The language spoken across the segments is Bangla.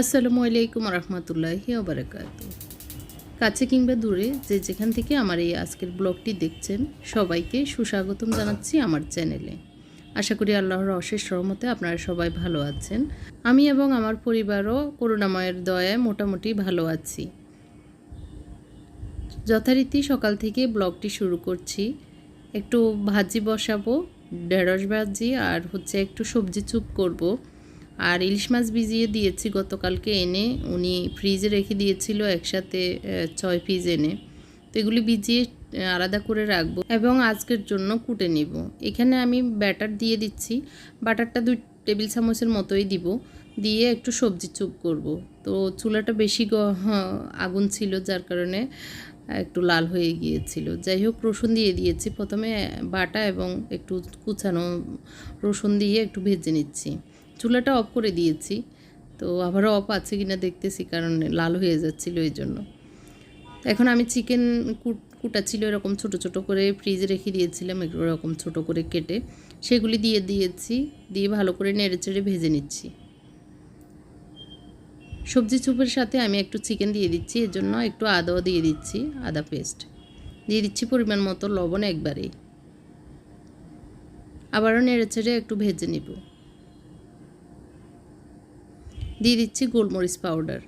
আসসালামু আলাইকুম রহমতুল্লাহি ওবরাকাত কাছে কিংবা দূরে যে যেখান থেকে আমার এই আজকের ব্লগটি দেখছেন, সবাইকে সুস্বাগতম জানাচ্ছি আমার চ্যানেলে। আশা করি আল্লাহর অশেষ রহমতে আপনারা সবাই ভালো আছেন। আমি এবং আমার পরিবারও করুণাময়ের দয়ায় মোটামুটি ভালো আছি। যথারীতি সকাল থেকে ব্লগটি শুরু করছি। একটু ভাজি বসাবো, ঢেঁড়স ভাজি আর হচ্ছে একটু সবজি চুপ করব। আর ইলিশ মাছ ভিজিয়ে দিয়েছি গতকালকে এনে। উনি ফ্রিজে রেখে দিয়েছিল একসাথে ছয় পিস এনে। তো এগুলি ভিজিয়ে আলাদা করে রাখব এবং আজকের জন্য কুটে নিব। এখানে আমি ব্যাটার দিয়ে দিচ্ছি। বাটারটা দুই টেবিল চামচের মতোই দিব। দিয়ে একটু সবজি চুপ করব। তো চুলাটা বেশি আগুন ছিল যার কারণে একটু লাল হয়ে গিয়েছিল। যাই হোক, রসুন দিয়ে দিয়েছি। প্রথমে বাটা এবং একটু কুচানো রসুন দিয়ে একটু ভেজে নিচ্ছি। চুলাটা অফ করে দিয়েছি। তো আবারও অফ আছে কিনা দেখতেছি, কারণ লাল হয়ে যাচ্ছিল এই জন্য। এখন আমি চিকেন কুটা ছিল এরকম ছোট ছোট করে ফ্রিজে রেখে দিয়েছিলাম এরকম ছোট করে কেটে। সেগুলি দিয়ে দিয়েছি, দিয়ে ভালো করে নেড়ে চেড়ে ভেজে নিচ্ছি। সবজি চুপের সাথে আমি একটু চিকেন দিয়ে দিচ্ছি, এর জন্য একটু আদাও দিয়ে দিচ্ছি, আদা পেস্ট দিয়ে দিচ্ছি পরিমাণ মতো লবণ একবারেই। আবারও নেড়ে চেড়ে একটু ভেজে নিব। দিয়ে দিচ্ছি গোলমরিচ পাউডার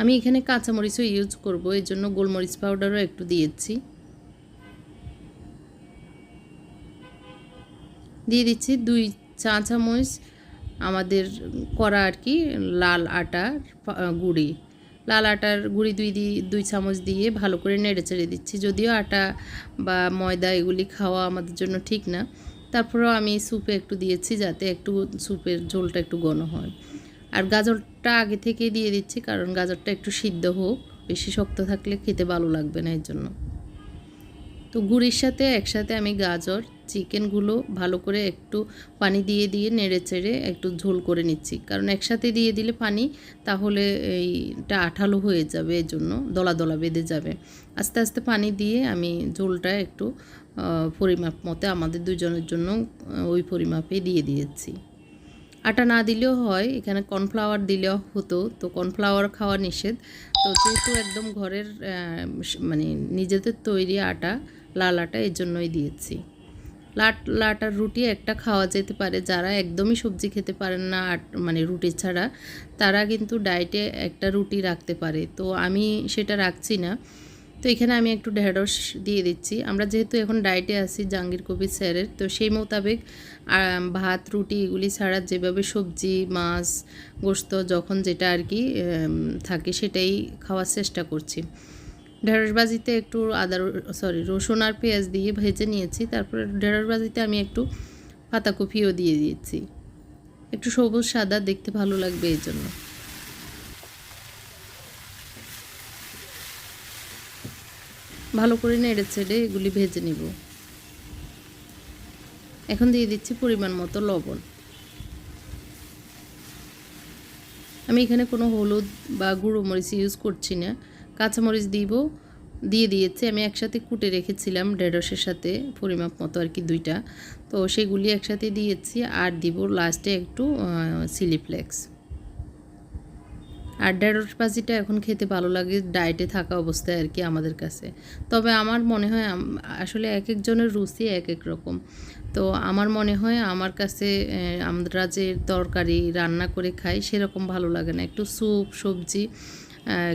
আমি এখানে কাঁচামরিচও ইউজ করব, এর জন্য গোলমরিচ পাউডারও একটু দিয়েছি। দিয়ে দিচ্ছি দুই চা চামচ আমাদের করা আর কি লাল আটার গুঁড়ি। লাল আটার গুঁড়ি দুই দুই চামচ দিয়ে ভালো করে নেড়ে চেড়ে দিচ্ছি, যদিও আটা বা ময়দা এগুলি খাওয়া আমাদের জন্য ঠিক না। তারপরেও আমি স্যুপে একটু দিয়েছি যাতে একটু স্যুপের ঝোলটা একটু ঘন হয়। আর গাজরটা আগে থেকেই দিয়ে দিচ্ছি কারণ গাজরটা একটু সিদ্ধ হোক, বেশি শক্ত থাকলে খেতে ভালো লাগবে না এর জন্য তো গুড়ির সাথে একসাথে আমি গাজর, চিকেনগুলো ভালো করে একটু পানি দিয়ে দিয়ে নেড়ে চেড়ে একটু ঝোল করে নিচ্ছি। কারণ একসাথে দিয়ে দিলে পানি তাহলে এইটা আঠালো হয়ে যাবে এর জন্য দলা দলা বেঁধে যাবে। আস্তে আস্তে পানি দিয়ে আমি ঝোলটা একটু পরিমাপ মতে আমাদের দুজনের জন্য ওই পরিমাপে দিয়ে দিয়েছি। আটা না দিলেও হয়, এখানে কর্নফ্লাওয়ার দিলেও হতো। তো কর্নফ্লাওয়ার খাওয়া নিষেধ। তো যেহেতু একদম ঘরের মানে নিজেদের তৈরি আটা, লাল আটা, এর জন্যই দিয়েছি। লাট লাটার রুটি একটা খাওয়া যেতে পারে। যারা একদমই সবজি খেতে পারেন না মানে রুটি ছাড়া, তারা কিন্তু ডায়েটে একটা রুটি রাখতে পারে। তো আমি সেটা রাখছি না। তো এখানে আমি একটু ঢেঁড়স দিয়ে দিচ্ছি। আমরা যেহেতু এখন ডায়েটে আছি জাহাঙ্গীর কবির স্যারের, তো সেই মোতাবেক ভাত, রুটি এগুলি ছাড়া যেভাবে সবজি, মাছ, গোস্ত যখন যেটা আর কি থাকে সেটাই খাওয়ার চেষ্টা করছি। ঢেঁড়স একটু আদা সরি রসুন আর পেঁয়াজ দিয়ে ভেজে নিয়েছি। তারপরে ঢেঁড়স আমি একটু পাতাকপিও দিয়ে দিয়েছি। একটু সবুজ সাদা দেখতে ভালো লাগবে এই জন্য ভালো করে নেড়ে চেড়ে এগুলি ভেজে নিব। এখন দিয়ে দিচ্ছি পরিমাণ মতো লবণ। আমি এখানে কোনো হলুদ বা গুঁড়ো মরিচ ইউজ করছি না। কাঁচামরিচ দিব, দিয়ে দিয়েছি। আমি একসাথে কুটে রেখেছিলাম ঢেঁড়সের সাথে পরিমাপ মতো আর কি দুইটা। তো সেগুলি একসাথে দিয়েছি আর দিব লাস্টে একটু চিলি ফ্লেক্স আর ঢেঁড়স ভাজিটা এখন খেতে ভালো লাগে, ডায়েটে থাকা অবস্থায় আর কি আমাদের কাছে। তবে আমার মনে হয় আসলে এক একজনের রুচি এক এক রকম। তো আমার মনে হয় আমার কাছে আমরা যে তরকারি রান্না করে খাই সেরকম ভালো লাগে না। একটু স্যুপ, সবজি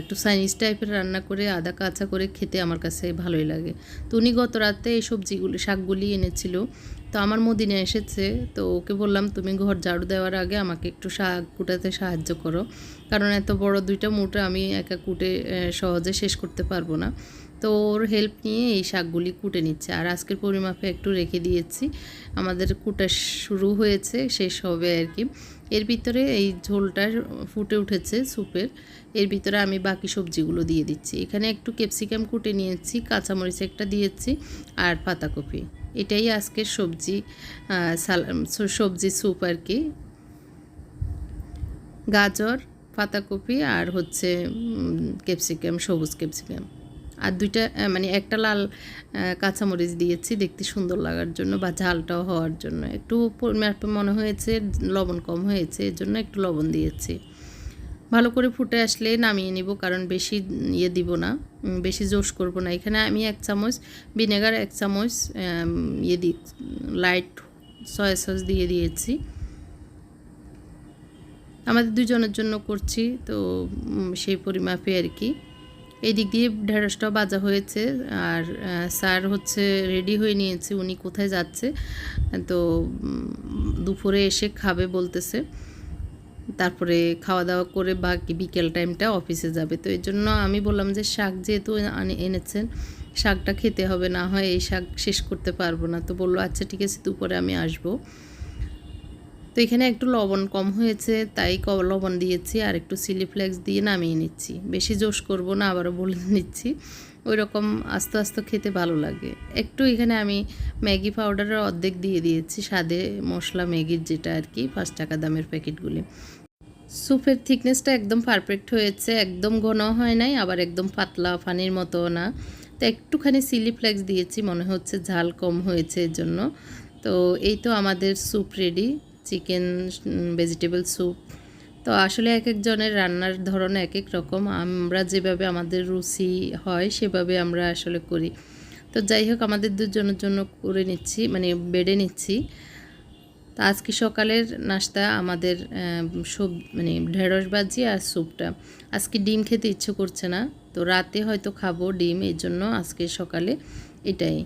একটু চাইনিজ টাইপের রান্না করে আদা কাঁচা করে খেতে আমার কাছে ভালোই লাগে। তো উনি গত রাতে এই সবজিগুলি, শাকগুলি এনেছিল। তো আমার মদিনে এসেছে, তো ওকে বললাম, তুমি ঘর ঝাড়ু দেওয়ার আগে আমাকে একটু শাক কুটাতে সাহায্য করো। কারণ এত বড় দুইটা মুটা আমি একা কুটে সহজে শেষ করতে পারব না। তো ওর হেল্প নিয়ে এই শাকগুলি কুটে নিচ্ছে। আর আজকের পরিমাপে একটু রেখে দিয়েছি। আমাদের কুটা শুরু হয়েছে, শেষ হবে আর কি। এর ভিতরে এই ঝোলটা ফুটে উঠেছে স্যুপের। এর ভিতরে আমি বাকি সবজিগুলো দিয়ে দিচ্ছি। এখানে একটু ক্যাপসিকাম কুটে নিয়েছি, কাঁচামরিচ একটা দিয়েছি, আর পাতাকপি। এটাই আজকের সবজি সবজি স্যুপ আর কি। গাজর, পাতাকপি আর হচ্ছে ক্যাপসিকাম সবুজ ক্যাপসিকাম আর দুইটা মানে একটা লাল কাঁচামরিচ দিয়েছি, দেখতে সুন্দর লাগার জন্য বা ঝালটাও হওয়ার জন্য। একটু পরিমাণ মনে হয়েছে, লবণ কম হয়েছে এর জন্য একটু লবণ দিয়েছি। ভালো করে ফুটে আসলে নামিয়ে নিব, কারণ বেশি ইয়ে দিব না। বেশি জোশ করব না। এখানে আমি এক চামচ ভিনেগার, এক চামচ ইয়ে দি, লাইট সয়া সস দিয়ে দিয়েছি। আমাদের দুজনের জন্য করছি, তো সেই পরিমাপে আর কি। এই দিক দিয়ে ঢেঁড়সটা বাজা হয়েছে, আর স্যার হচ্ছে রেডি হয়ে নিয়েছে, উনি কোথায় যাচ্ছে, তো দুপুরে এসে খাবে বলতেছে। তারপরে খাওয়া দাওয়া করে বাকি বিকেল টাইমটা অফিসে যাবে। তো এর জন্য আমি বললাম যে শাক যেহেতু এনেছেন, শাকটা খেতে হবে, না হয় এই শাক শেষ করতে পারব না। তো বলল আচ্ছা ঠিক আছে, দুপুরে আমি আসব। তো এখানে একটু লবণ কম হয়েছে, তাই লবণ দিয়েছি আর একটু চিলি ফ্লেক্স দিয়ে নামিয়ে নিচ্ছি। বেশি জোশ করব না, আবারও বলে নিচ্ছি। ওই রকম আস্তে আস্তে খেতে ভালো লাগে। একটু এখানে আমি ম্যাগি পাউডারের অর্ধেক দিয়ে দিয়েছি, স্বাদে মশলা, ম্যাগির যেটা আর কি, পাঁচ টাকা দামের প্যাকেটগুলি। স্যুপের থিকনেসটা একদম পারফেক্ট হয়েছে, একদম ঘন হয় নাই, আবার একদম পাতলা ফানির মতো না। তো একটুখানি চিলি ফ্লেক্স দিয়েছি, মনে হচ্ছে ঝাল কম হয়েছে এর জন্য। তো এই তো আমাদের soup ready. Chicken vegetable soup তো আসলে এক একজনের রান্নার ধরন এক এক রকম। আমরা যেভাবে আমাদের রুচি হয়, সেভাবে আমরা আসলে করি। তো যাই হোক, আমাদের দুজনের জন্য করে নিচ্ছি মানে বেড়ে নিচ্ছি। তো আজকে সকালের নাস্তা আমাদের সব মানে ঢেঁড়স ভাজি আর স্যুপটা আজকে ডিম খেতে ইচ্ছে করছে না। তো রাতে হয়তো খাব ডিম, এই জন্য আজকে সকালে এটাই।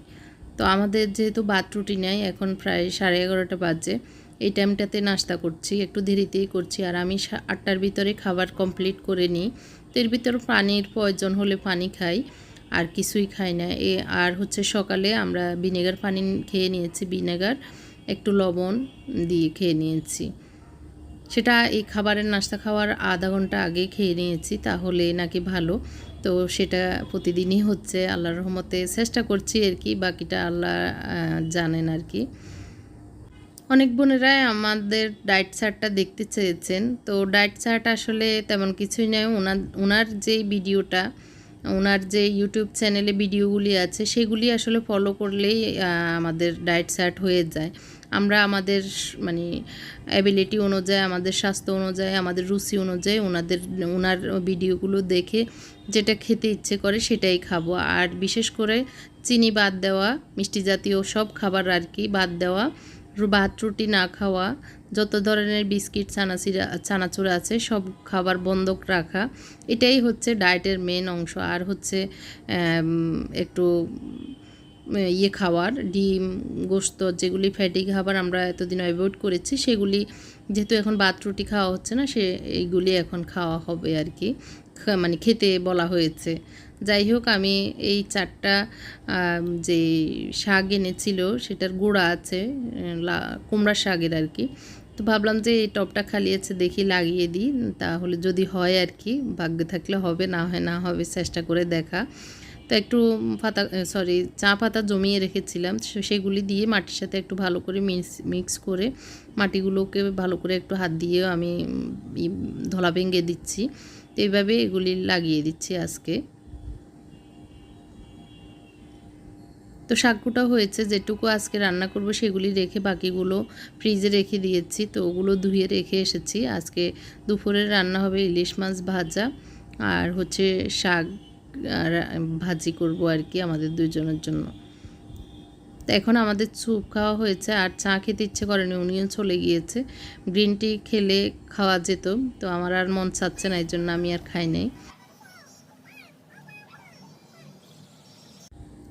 তো আমাদের যেহেতু বাত রুটি নেই, এখন প্রায় সাড়ে এগারোটা বাজে। এই টাইমটাতে নাস্তা করছি, একটু ধীরেতেই করছি। আর আমি আটটার ভিতরে খাবার কমপ্লিট করে নিই। তো এর ভিতর পানির প্রয়োজন হলে পানি খাই, আর কিছুই খাই না। এ, আর হচ্ছে সকালে আমরা ভিনেগার পানি খেয়ে নিয়েছি, ভিনেগার, একটু লবণ দিয়ে খেয়ে নিয়েছি। সেটা এই খাবারের নাস্তা খাওয়ার আধা ঘণ্টা আগে খেয়ে নিয়েছি, তাহলে নাকি ভালো। তো সেটা প্রতিদিনই হচ্ছে, আল্লাহর রহমতে চেষ্টা করছি আর কি, বাকিটা আল্লাহ জানেন আর কি। অনেক বোনেরাই আমাদের ডায়েট চার্টটা দেখতে চেয়েছেন। তো ডায়েট চার্ট আসলে তেমন কিছুই নয়। ওনার ওনার যেই ভিডিওটা, ওনার যে ইউটিউব চ্যানেলে ভিডিওগুলি আছে, সেগুলি আসলে ফলো করলেই আমাদের ডায়েট চার্ট হয়ে যায়। আমরা আমাদের মানে অ্যাবিলিটি অনুযায়ী, আমাদের স্বাস্থ্য অনুযায়ী, আমাদের রুচি অনুযায়ী ওনাদের, ওনার ভিডিওগুলো দেখে যেটা খেতে ইচ্ছে করে সেটাই খাব। আর বিশেষ করে চিনি বাদ দেওয়া, মিষ্টি জাতীয় সব খাবার আর কি বাদ দেওয়া ভাত রুটি না খাওয়া, যত ধরনের বিস্কিট, চানাচিরা, চানাচুর আছে, সব খাবার বন্ধ রাখা, এটাই হচ্ছে ডায়েটের মেন অংশ। আর হচ্ছে একটু ইয়ে খাওয়ার, ডিম, গোস্ত, যেগুলি ফ্যাটি খাবার আমরা এতদিন অ্যাভয়েড করেছি, সেগুলি যেহেতু এখন ভাত রুটি খাওয়া হচ্ছে না, সে, এইগুলি এখন খাওয়া হবে আর কি। মানে খেতে বলা হয়েছে। যাই হোক, আমি এই চারটা যে শাক এনেছিল সেটার গোড়া আছে কুমড়া শাকের আর কি। তো ভাবলাম যে এই টপটা খালি আছে দেখি লাগিয়ে দিই, তাহলে যদি হয় আর কি, ভাগ্যে থাকলে হবে, না হয় না হবে, চেষ্টা করে দেখা। তো একটু পাতা সরি চা পাতা জমিয়ে রেখেছিলাম সেগুলি দিয়ে মাটির সাথে একটু ভালো করে মিক্স মিক্স করে মাটিগুলোকে ভালো করে একটু হাত দিয়ে আমি ধলা ভেঙে দিচ্ছি। এইভাবে এগুলি লাগিয়ে দিচ্ছি আজকে। তো শাকগুটা হয়েছে, যেটুকু আজকে রান্না করব সেগুলি রেখে বাকিগুলো ফ্রিজে রেখে দিয়েছি। তো ওগুলো ধুয়ে রেখে এসেছি। আজকে দুপুরের রান্না হবে ইলিশ মাছ ভাজা আর হচ্ছে শাক আর ভাজি করব আর কি আমাদের দুজনের জন্য। তো এখন আমাদের স্যুপ খাওয়া হয়েছে আর চা খেতে ইচ্ছে করেনি, উনিও চলে গিয়েছে। গ্রিন টি খেলে খাওয়া যেত, তো আমার আর মন চাচ্ছে না এই জন্য আমি আর খাই নাই।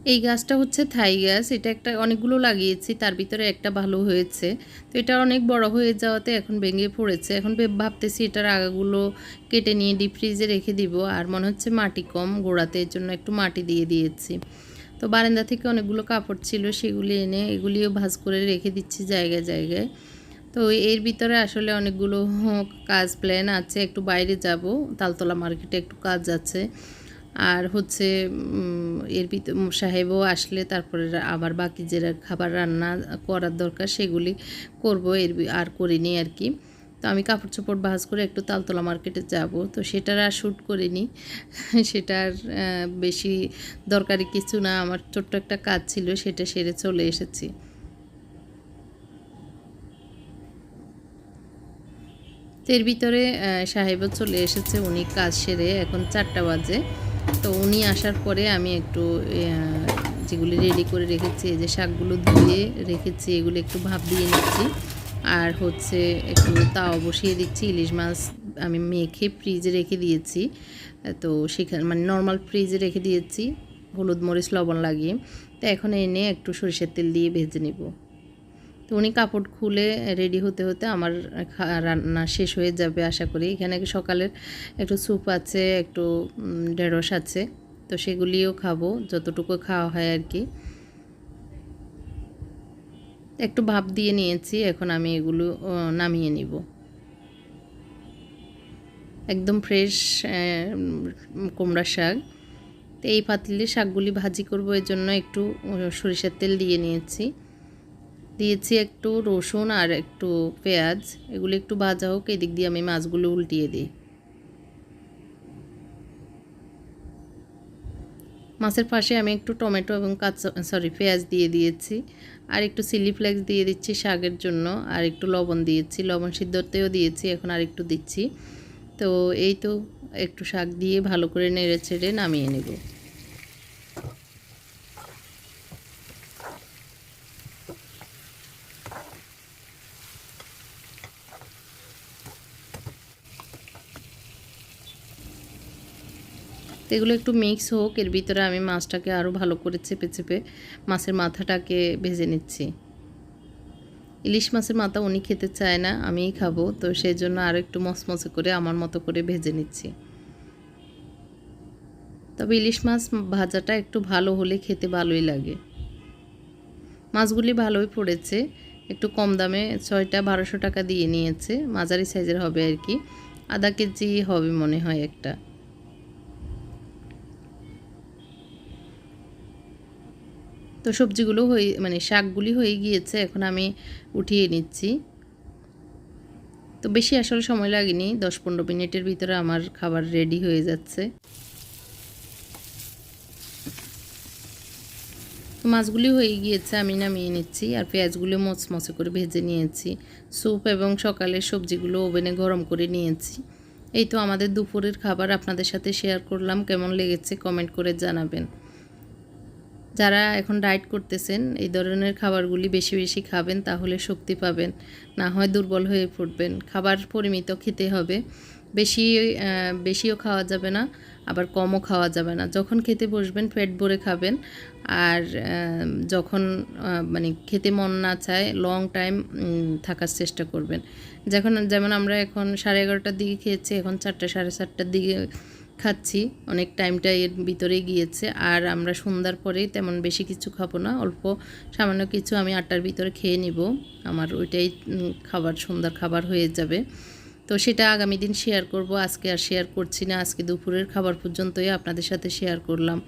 এই গাছটা হচ্ছে থাই গাছ, এটা একটা অনেকগুলো লাগিয়েছি, তার ভিতরে একটা ভালো হয়েছে। তো এটা অনেক বড় হয়ে যাওয়াতে এখন ভেঙে পড়েছে। এখন ভেব- ভাবতেছি এটার আগাগুলো কেটে নিয়ে ডিপ ফ্রিজে রেখে দিব, আর মনে হচ্ছে মাটি কম গোড়াতে, এর জন্য একটু মাটি দিয়ে দিয়েছি। তো বারান্দা থেকে অনেকগুলো কাপড় ছিল, সেগুলি এনে এগুলিও ভাঁজ করে রেখে দিচ্ছি জায়গায় জায়গায়। তো এর ভিতরে আসলে অনেকগুলো কাজ প্ল্যান আছে, একটু বাইরে যাব, তালতলা মার্কেটে একটু কাজ আছে। আর হচ্ছে এর সাহেবও আসলে তারপরে আবার বাকি যে খাবার রান্না করার দরকার সেগুলি করব, এর আর করিনি আর কি। তো আমি কাপড় চোপড় ভাজ করে একটু তালতলা মার্কেটে যাব। তো সেটার আর শ্যুট করিনি। সেটার বেশি দরকারি কিছু না। আমার ছোট্ট একটা কাজ ছিল, সেটা সেরে চলে এসেছি। তো এর ভিতরে সাহেবও চলে এসেছে। উনি কাজ সেরে এখন চারটা বাজে। তো উনি আসার পরে আমি একটু যেগুলি রেডি করে রেখেছি যে শাকগুলো ধুয়ে রেখেছি, এগুলো একটু ভাপ দিয়ে নিচ্ছি। আর হচ্ছে একটু তাও বসিয়ে দিচ্ছি, ইলিশ মাছ আমি মেখে ফ্রিজে রেখে দিয়েছি। তো সেখানে মানে নর্মাল ফ্রিজে রেখে দিয়েছি, হলুদ মরিচ, লবণ লাগিয়ে। তো এখন এনে একটু সরিষার তেল দিয়ে ভেজে নেব। তো উনি কাপড় খুলে রেডি হতে হতে আমার রান্না শেষ হয়ে যাবে আশা করি। এখানে সকালের একটু স্যুপ আছে, একটু ঢেঁড়স আছে, তো সেগুলিও খাব, যতটুকু খাওয়া হয় আর কি। একটু ভাপ দিয়ে নিয়েছি, এখন আমি এগুলো নামিয়ে নিব। একদম ফ্রেশ কুমড়া শাক। এই পাতিলে শাকগুলি ভাজি করব, এর জন্য একটু সরিষার তেল দিয়ে নিয়েছি। দিয়েছি একটু রসুন আর একটু পেঁয়াজ। এগুলো একটু ভাজা হোক, এদিক দিয়ে আমি মাছগুলো উল্টিয়ে দিই। মাছের পাশে আমি একটু টমেটো এবং কাঁচা সরি পেঁয়াজ দিয়ে দিয়েছি। আর একটু চিলি ফ্লেক্স দিয়ে দিচ্ছি শাকের জন্য। আর একটু লবণ দিয়েছি। লবণ সিদ্ধতেও দিয়েছি, এখন আর একটু দিচ্ছি। তো এই তো, একটু শাক দিয়ে ভালো করে নেড়ে ছেড়ে নামিয়ে নেব। এগুলো একটু মিক্স হোক, এর ভিতরে আমি মাছটাকে আরও ভালো করে চেপে চেপে মাছের মাথাটাকে ভেজে নিচ্ছি। ইলিশ মাছের মাথা উনি খেতে চায় না, আমিই খাব, তো সেই জন্য আরও একটু মচমচে করে আমার মতো করে ভেজে নিচ্ছি। তবে ইলিশ মাছ ভাজাটা একটু ভালো হলে খেতে ভালোই লাগে। মাছগুলি ভালোই পড়েছে, একটু কম দামে ছয়টা বারোশো টাকা দিয়ে নিয়েছে, মাঝারি সাইজের হবে আর কি, আধা কেজি হবে মনে হয় একটা। তো সবজিগুলো হয়ে মানে শাকগুলি হয়ে গিয়েছে, এখন আমি উঠিয়ে নিচ্ছি। তো বেশি আসলে সময় লাগেনি দশ পনেরো মিনিটের ভিতরে আমার খাবার রেডি হয়ে যাচ্ছে। তো মাছগুলি হয়ে গিয়েছে, আমি নামিয়ে নিচ্ছি, আর পেঁয়াজগুলো মচমচে করে ভেজে নিয়েছি। স্যুপ এবং সকালের সবজিগুলো ওভেনে গরম করে নিয়েছি। এই তো আমাদের দুপুরের খাবার, আপনাদের সাথে শেয়ার করলাম, কেমন লেগেছে কমেন্ট করে জানাবেন। যারা এখন ডায়েট করতেছেন, এই ধরনের খাবারগুলি বেশি বেশি খাবেন, তাহলে শক্তি পাবেন। না হয় দুর্বল হয়ে পড়বেন। খাবার পরিমিত খেতে হবে। বেশি বেশিও খাওয়া যাবে না, আবার কমও খাওয়া যাবে না। যখন খেতে বসবেন, পেট ভরে খাবেন। আর যখন মানে খেতে মন না চায় লং টাইম থাকার চেষ্টা করবেন। যখন, যেমন আমরা এখন সাড়ে এগারোটার দিকে খেয়েছি, এখন চারটে, সাড়ে চারটার দিকে খাচ্ছি, অনেক টাইমটা এর ভিতরে গিয়েছে। আর আমরা সন্ধ্যার পরেই তেমন বেশি কিছু খাব না, অল্প সামান্য কিছু আমি আটটার ভিতরে খেয়ে নিব। আমার ওইটাই খাবার, সন্ধ্যার খাবার হয়ে যাবে। তো সেটা আগামী দিন শেয়ার করব, আজকে আর শেয়ার করছি না, আজকে দুপুরের খাবার পর্যন্তই আপনাদের সাথে শেয়ার করলাম।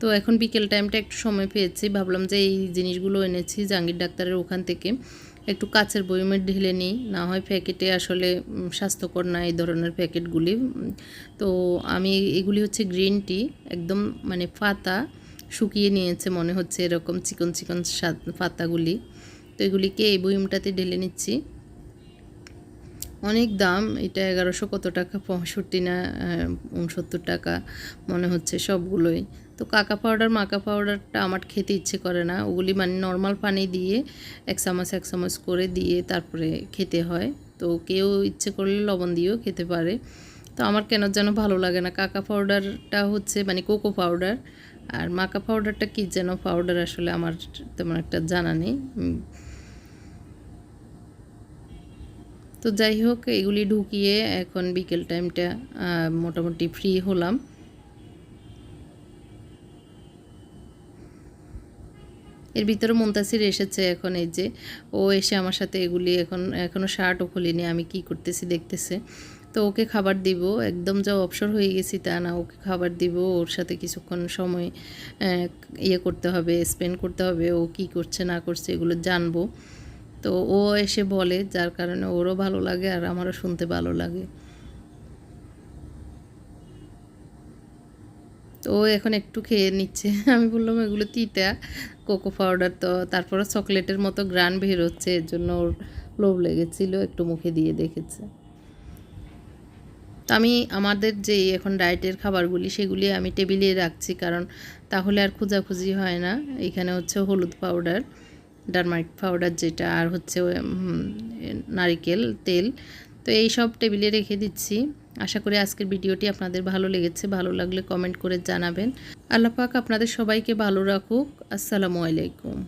তো এখন বিকেল টাইমটা একটু সময় পেয়েছি, ভাবলাম যে এই জিনিসগুলো এনেছি জাহাঙ্গীর ডাক্তারের ওখান থেকে। একটু কাচের বয়মে ঢেলে নিই, না হয় প্যাকেটে আসলে স্বাস্থ্যকর না এই ধরনের প্যাকেটগুলি। তো আমি এগুলি হচ্ছে গ্রিন টি, একদম মানে পাতা শুকিয়ে নিয়েছে মনে হচ্ছে এরকম চিকন চিকন পাতাগুলি। তো এগুলিকে এই বয়মটাতে ঢেলে নিচ্ছি। অনেক দাম, এটা এগারোশো কত টাকা, পঁয়ষট্টি না উনসত্তর টাকা, মনে হচ্ছে সবগুলোই। তো কাকা পাউডার মাকা পাউডারটা আমার খেতে ইচ্ছে করে না। ওগুলি মানে নর্মাল পানি দিয়ে এক চামচ এক চামচ করে দিয়ে তারপরে খেতে হয়। তো কেউ ইচ্ছে করলে লবণ দিয়েও খেতে পারে। তো আমার কেন যেন ভালো লাগে না। কাকা পাউডারটা হচ্ছে মানে কোকো পাউডার আর মাকা পাউডারটা কী যেন পাউডার আসলে আমার তেমন একটা জানা নেই। তো যাই হোক, এগুলি ঢুকিয়ে এখন বিকেল টাইমটা মোটামুটি ফ্রি হলাম। এর ভিতরে মুন্তাসির এসেছে এখন এই যে। ও এসে আমার সাথে এগুলি এখন এখনও শার্টও খুলিনি, আমি কি করতেছি দেখতেছে। তো ওকে খাবার দিব, একদম যা অবসর হয়ে গেছি তা না, ওকে খাবার দিব, ওর সাথে কিছুক্ষণ সময় ইয়ে করতে হবে স্পেন্ড করতে হবে, ও কি করছে, না করছে, এগুলো জানব। তো ও এসে বলে, যার কারণে ওরও ভালো লাগে আর আমারও শুনতে ভালো লাগে। তো ও এখন একটু খেয়ে নিচ্ছে। আমি বললাম, এগুলো তিতা, কোকো পাউডার তো। তারপরে চকলেটের মতো গ্রান বের হচ্ছে এর জন্য ওর লোভ লেগেছিল, একটু মুখে দিয়ে দেখেছে। তো আমি, আমাদের যে এখন ডায়েটের খাবারগুলি, সেগুলি আমি টেবিলে রাখছি, কারণ তাহলে আর খোঁজাখুঁজি হয় না। এখানে হচ্ছে হলুদ পাউডার ডারমাইট পাউডার যেটা, আর হচ্ছে নারিকেল তেল। তো এই সব টেবিলে রেখে দিচ্ছি। আশা করি আজকের ভিডিওটি আপনাদের ভালো লেগেছে। ভালো লাগলে কমেন্ট করে জানাবেন। আল্লাহ পাক আপনাদের সবাইকে ভালো রাখুক। আসসালামু আলাইকুম।